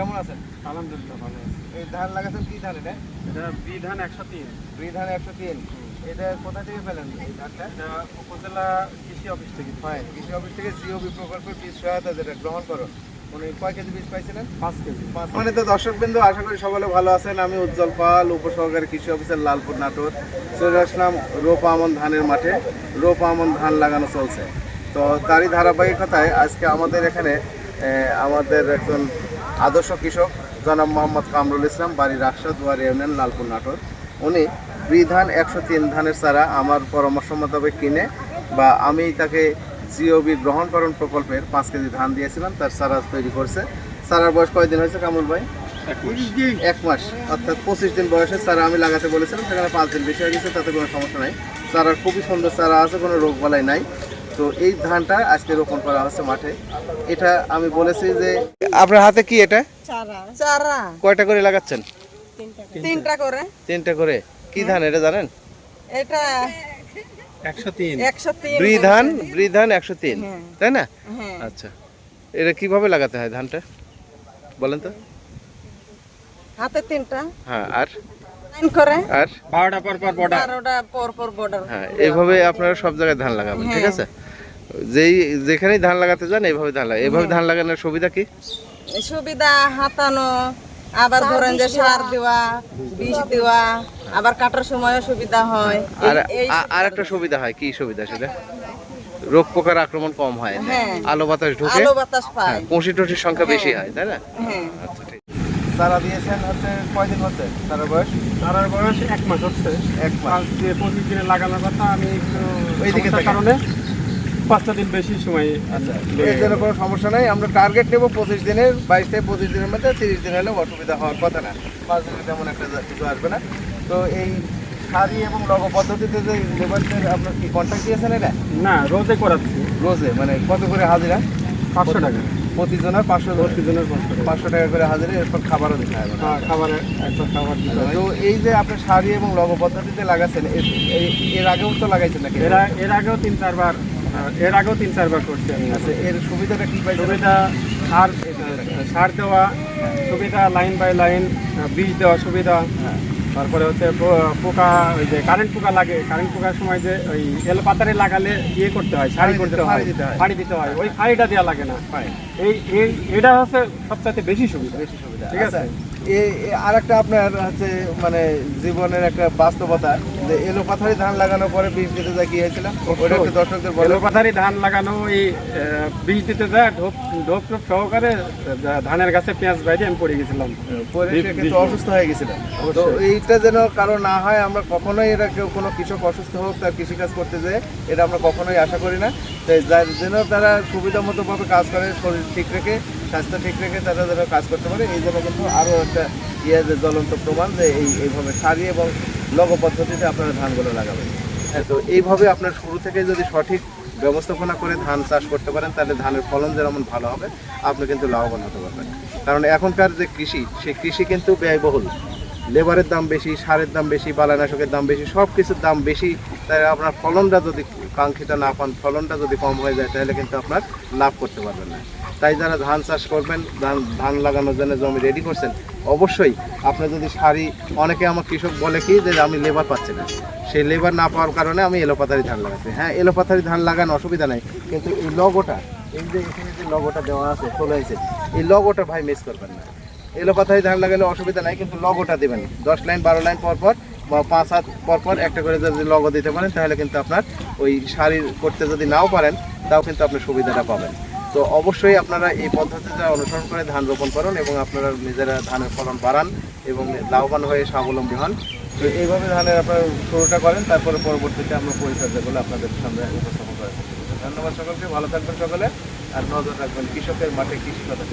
কেমন আছেন? আলহামদুলিল্লাহ ভালো এই ধান লাগাচ্ছেন কি ধান এটা? এটা বি ধান একশো তিন। দুই ধান একশো তিন। এটা কোথা থেকে পেলেন এই ধানটা? এটা উপজেলা কৃষি অফিস থেকে। হয় কৃষি অফিস থেকে জিওবি প্রকল্পের বীজ সহায়তা যেটা গ্রহণ করো। উনি কয় কেজি বীজ পাইছিলেন? পাঁচ কেজি। মানে তো দর্শক বিন্দু আশা করি সকলে ভালো আছেন। আমি উজ্জ্বল পাল উপসহকারী কৃষি অফিসার লালপুর নাটোর। চলে আসলাম রোপা আমন ধানের মাঠে। রোপা আমন ধান লাগানো চলছে। তো তারই ধারাবাহিকতায় আজকে আমাদের এখানে আমাদের একজন আদর্শ কৃষক জনাব মোহাম্মদ কামরুল ইসলাম বাড়ি রাকসা দুয়ারি ইউনিয়ন লালপুর নাটোর। উনি ধান একশো তিন ধানের চারা আমার পরামর্শ মোতাবেক কিনে বা আমি তাকে জিওবি গ্রহণকরণ প্রকল্পের পাঁচ কেজি ধান দিয়েছিলাম তার চারা তৈরি করছে। চারার বয়স কয়দিন হয়েছে কামরুল ভাই? এক মাস। অর্থাৎ পঁচিশ দিন বয়সে চারা আমি লাগাতে বলেছিলাম সেখানে পাঁচ দিন বেশি হয়ে গেছে তাতে কোনো সমস্যা নাই। চারার খুবই সুন্দর চারা আছে কোনো রোগ বালাই নাই। তো এই ধানটা আজকে রোপণ করা হচ্ছে মাঠে। এটা আমি বলেছি যে আপনার হাতে কি এটা? চারা। চারা। কয়টা করে লাগাচ্ছেন? তিনটা করে। তিনটা করে। কি ধান এটা জানেন? এটা ধান ধান একশো তিন। হ্যাঁ। তাই না? হ্যাঁ। আচ্ছা। এটা কীভাবে লাগাতে হয় ধানটা? বলেন তো। হাতে তিনটা। হ্যাঁ আর? করে। আর? বারোটা পর পর বর্ডার। বারোটা পর পর বর্ডার। হ্যাঁ এইভাবে আপনারা সব জায়গায় ধান লাগাবেন ঠিক হ্যাঁ। আছে? যেই যেখানেই ধান লাগাতে যান এইভাবে ধান লাগে এইভাবে ধান লাগানোর সুবিধা কি? সুবিধা হাতানো আবার ধরেন যে সার দেওয়া বিষ দেওয়া আবার কাটার সময়ও সুবিধা হয়। আর আর একটা সুবিধা হয় কি সুবিধা সেটা? রোগ পোকার আক্রমণ কম হয় হ্যাঁ। আলো বাতাস ঢুকে? আলো বাতাস পায়। হ্যাঁ, কষি টসির সংখ্যা বেশি হয় তাই না? হ্যাঁ। আচ্ছা ঠিক। তারা দিয়েছেন হচ্ছে কয়দিন হচ্ছে? তার বয়স? তার বয়স এক মাস হচ্ছে। এক মাস। দিয়ে পঁচিশ দিনে লাগানোর কথা আমি একটু কারণে পাঁচটা দিন বেশি সময় আচ্ছা এর জন্য কোনো সমস্যা নাই আমরা টার্গেট নেব পঁচিশ দিনের বাইশ থেকে পঁচিশ দিনের মধ্যে তিরিশ দিন হলে অসুবিধা হওয়ার কথা না। পাঁচ দিনে তেমন একটা কিছু আসবে না। তো এই সারি এবং লগ পদ্ধতিতে যে লেবারদের আপনার কি কন্ট্যাক্ট দিয়েছেন এটা? না রোদে করাচ্ছি। রোজে মানে কত করে হাজিরা? পাঁচশো টাকা। প্রতিজনের পাঁচশো প্রতিজনের পাঁচশো টাকা। করে হাজিরা এরপর খাবারও দিতে হবে হ্যাঁ খাবারে একবার খাবার দিতে তো এই যে আপনি সারি এবং লগ পদ্ধতিতে লাগাচ্ছেন এর- আগেও তো লাগাইছেন নাকি? এরা এর আগেও তিন চারবার এর আগেও তিন চারবার করছি আচ্ছা এর সুবিধাটা কি পাইছেন? সুবিধা সার সার দেওয়া সুবিধা লাইন বাই লাইন বীজ দেওয়া সুবিধা হ্যাঁ। তারপরে হচ্ছে পোকা ওই যে কারেন্ট পোকা লাগে কারেন্ট পোকার সময় যে ওই এলো পাতারে লাগালে ইয়ে করতে হয় শাড়ি করতে হয় ফাড়ি দিতে হয়। দিতে হয় ওই ফাড়িটা দেওয়া লাগে না. এই এই এটা হচ্ছে সবচাইতে বেশি সুবিধা। বেশি সুবিধা। ঠিক আছে। আর একটা আপনার হচ্ছে মানে জীবনের একটা বাস্তবতা। যে ধান লাগানোর পরে বীজ দিতে যা কি হয়েছিল? ওটা একটু দর্শকদের বলো। এলো ধান লাগানো এই বীজ দিতে টোপ সহকারে ধানের গাছে পেঁয়াজ বাইরে আমি পড়ে গেছিলাম। পরে কিন্তু অসুস্থ হয়ে তো এইটা যেন কারও না হয় আমরা কখনোই এটা কেউ কোনো কৃষক অসুস্থ হোক তার কৃষিকাজ করতে যেয়ে এটা আমরা কখনোই আশা করি না। তাই যেন তারা সুবিধা মতো ভাবে কাজ করে শরীর ঠিক রেখে স্বাস্থ্য ঠিক রেখে তারা যেন কাজ করতে পারে, এই জন্য কিন্তু আরও একটা ইয়ে যে জ্বলন্ত প্রমাণ যে এই, এইভাবে সারি এবং লগ পদ্ধতিতে আপনারা ধানগুলো লাগাবেন। হ্যাঁ তো এইভাবে আপনার শুরু থেকে যদি সঠিক ব্যবস্থাপনা করে ধান চাষ করতে পারেন, তাহলে ধানের ফলন যেমন ভালো হবে, আপনি কিন্তু লাভবান হতে পারবেন। কারণ এখনকার যে কৃষি, সেই কৃষি কিন্তু ব্যয়বহুল। লেবারের দাম বেশি, সারের দাম বেশি, বালানাশকের দাম বেশি সব কিছুর দাম বেশি তাই আপনার ফলনটা যদি কাঙ্ক্ষিত না পান, ফলনটা যদি কম হয়ে যায়, তাহলে কিন্তু আপনার লাভ করতে পারবেন না। তাই যারা ধান চাষ করবেন, ধান ধান লাগানোর জন্য জমি রেডি করছেন, অবশ্যই আপনি যদি সারি, অনেকে আমার কৃষক বলে কি যে আমি লেবার পাচ্ছি না। সেই লেবার না পাওয়ার কারণে আমি এলোপাতারি ধান লাগাচ্ছি। হ্যাঁ এলোপাতারি ধান লাগানো অসুবিধা নাই, কিন্তু এই লগোটা এই যে এখানে যে লগোটা দেওয়া আছে, খোলা হয়েছে, এই লগোটা ভাই মিস করবেন না। এলোপাতারি ধান লাগালে অসুবিধা নাই, কিন্তু লগোটা দেবেন। দশ লাইন, বারো লাইন পর পর বা পাঁচ হাত পর পর একটা করে যদি লগো দিতে পারেন, তাহলে কিন্তু আপনার ওই শাড়ি করতে যদি নাও পারেন, তাও কিন্তু আপনি সুবিধাটা পাবেন। তো অবশ্যই আপনারা এই পদ্ধতিটা অনুসরণ করে ধান রোপণ করুন এবং আপনারা নিজেরা ধানের ফলন বাড়ান এবং লাভবান হয়ে স্বাবলম্বী হন। তো এইভাবে ধানের আপনারা শুরুটা করেন, তারপরে পরবর্তীতে আমরা পরিচর্যাগুলো আপনাদের সামনে উপস্থাপন করার ধন্যবাদ সকলকে, ভালো থাকবেন সকলে, আর নজর রাখবেন কৃষকের মাঠে কৃষি কথা